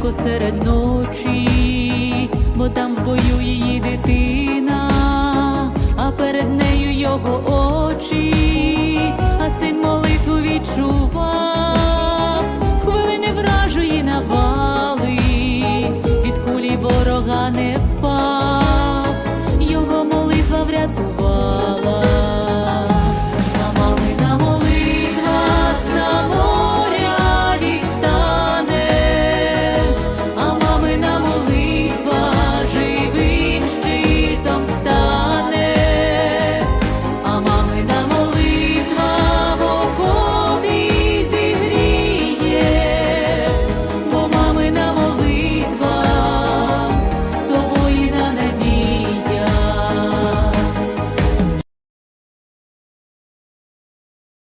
тихо серед ночі, бо там воює її дитина, а перед нею його очі, а син молитву відчував, хвилини вражої навали, від кулі ворога не впав.